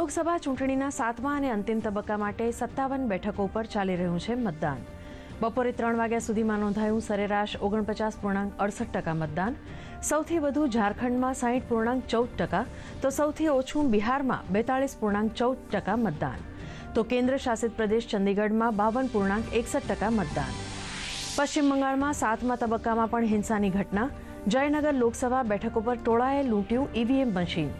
लोकसभा ચૂંટણીના સાતમા અને અંતિમ તબક્કા માટે 57 બેઠકો પર ચાલી રહ્યું છે મતદાન બપોરે 3 વાગ્યા સુધીમાં નોંધાયું સરેરાશ 49.68% મતદાન સૌથી વધુ જારખંડમાં 60.14% તો સૌથી ઓછું બિહારમાં 42.14% મતદાન તો કેન્દ્રશાસિત પ્રદેશ ચંદીગઢમાં 52.61% મતદાન પશ્ચિમ બંગાળમાં સાતમા તબક્કામાં પણ હિંસાની ઘટના જયનગર લોકસભા બેઠકો પર તોડાયા લૂંટ્યો ઈવીએમ મશીન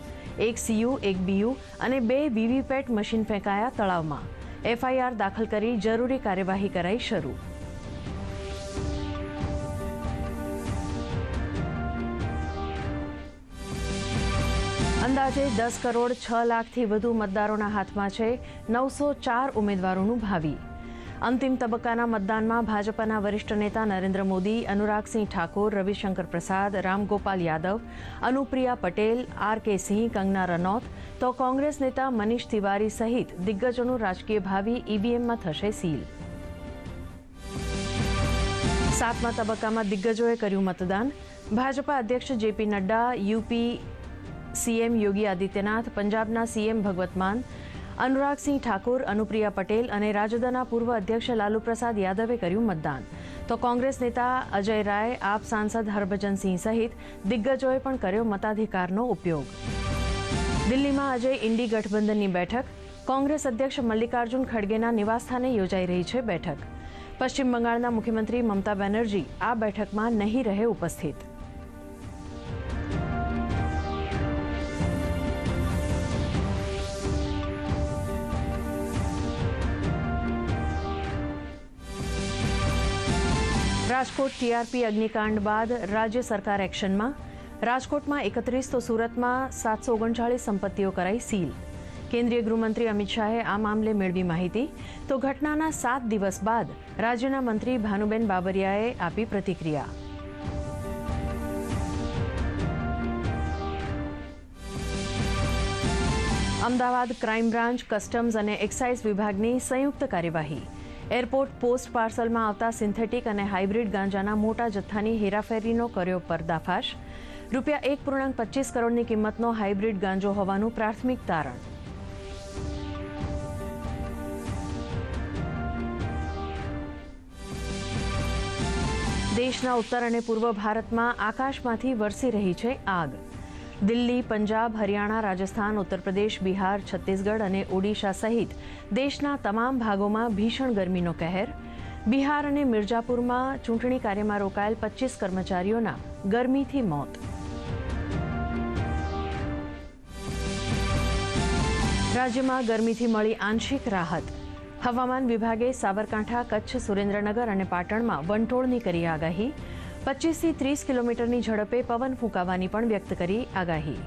એક સીયુ એક બીયુ અને બે વીવીપેટ મશીન ફેંકાયા તળાવમાં એફઆઈઆર દાખલ કરી જરૂરી કાર્યવાહી કરાઈ શરૂ અંદાજે દસ કરોડ છ લાખથી વધુ મતદારોના હાથમાં છે નવસો ચાર ઉમેદવારોનું ભાવિ अंतिम तबक्का मतदान में भाजपा वरिष्ठ नेता नरेन्द्र मोदी अनुराग सिंह ठाकुर रविशंकर प्रसाद रामगोपाल यादव अनुप्रिया पटेल आरके सिंह कंगना रनौत तो कांग्रेस नेता मनीष तिवारी सहित दिग्गजों राजकीय भावी ईवीएम में थे सील सातमा तबक्का में दिग्गजों करू मतदान भाजपा अध्यक्ष JP Nadda UP CM Yogi Adityanath Punjab CM Bhagwant Mann Anurag Singh Thakur Anupriya Patel અને રાજદના પૂર્વ અધ્યક્ષ लालू प्रसाद यादवે કર્યું મતદાન તો કોંગ્રેસ નેતા અજયરાય આપ સંસદ હર્ભજનસિંહ સહિત દિગ્ગજોય પણ કર્યો मताधिकारનો ઉપયોગ દિલ્હીમાં અજય ઇન્ડી ગઠબંધનની બેઠક કોંગ્રેસ અધ્યક્ષ મલ્લિકાર્જુન ખડગેના નિવાસસ્થાને યોજાઈ રહી છે બેઠક પશ્ચિમ બંગાળના મુખ્યમંત્રી મમતા બેનર્જી આ બેઠકમાં નહીં રહે ઉપસ્થિત राजकोट टीआरपी अग्निकांड बाद राज्य सरकार एक्शन में राजकोट में एकत्रीस तो सूरत में सात सौ ओगणचालीस संपत्ति कराई सील केन्द्रीय गृहमंत्री अमित शाह आ मामले मेड़ी महती तो घटना सात दिवस बाद राज्य मंत्री भानुबेन बाबरियाए आपी प्रतिक्रिया अमदावाद क्राइम ब्रांच कस्टम्स और एक्साइज विभाग की संयुक्त कार्यवाही એરપોર્ટ પોસ્ટ પાર્સલમાં આવતા સિન્થેટિક અને હાઇબ્રિડ ગાંજાના મોટા જથ્થાની હેરાફેરીનો કર્યો પર્દાફાશ રૂપિયા એક પૂર્ણાંક પચીસ કરોડની કિંમતનો હાઇબ્રિડ ગાંજો હોવાનું પ્રાથમિક તારણ દેશના ઉત્તર અને પૂર્વ ભારતમાં આકાશમાંથી વરસી રહી છે આગ દિલ્હી પંજાબ હરિયાણા રાજસ્થાન ઉત્તરપ્રદેશ બિહાર છત્તીસગઢ અને ઓડિશા સહિત દેશના તમામ ભાગોમાં ભીષણ ગરમીનો કહેર બિહાર અને મિર્જાપુરમાં ચૂંટણી કાર્યમાં રોકાયેલ પચીસ કર્મચારીઓના ગરમીથી મોત રાજ્યમાં ગરમીથી મળી આંશિક રાહત હવામાન વિભાગે સાબરકાંઠા કચ્છ સુરેન્દ્રનગર અને પાટણમાં વંટોળની કરી આગાહી પચીસથી ત્રીસ કિલોમીટરની ઝડપે પવન ફૂંકાવાની પણ વ્યક્ત કરી આગાહી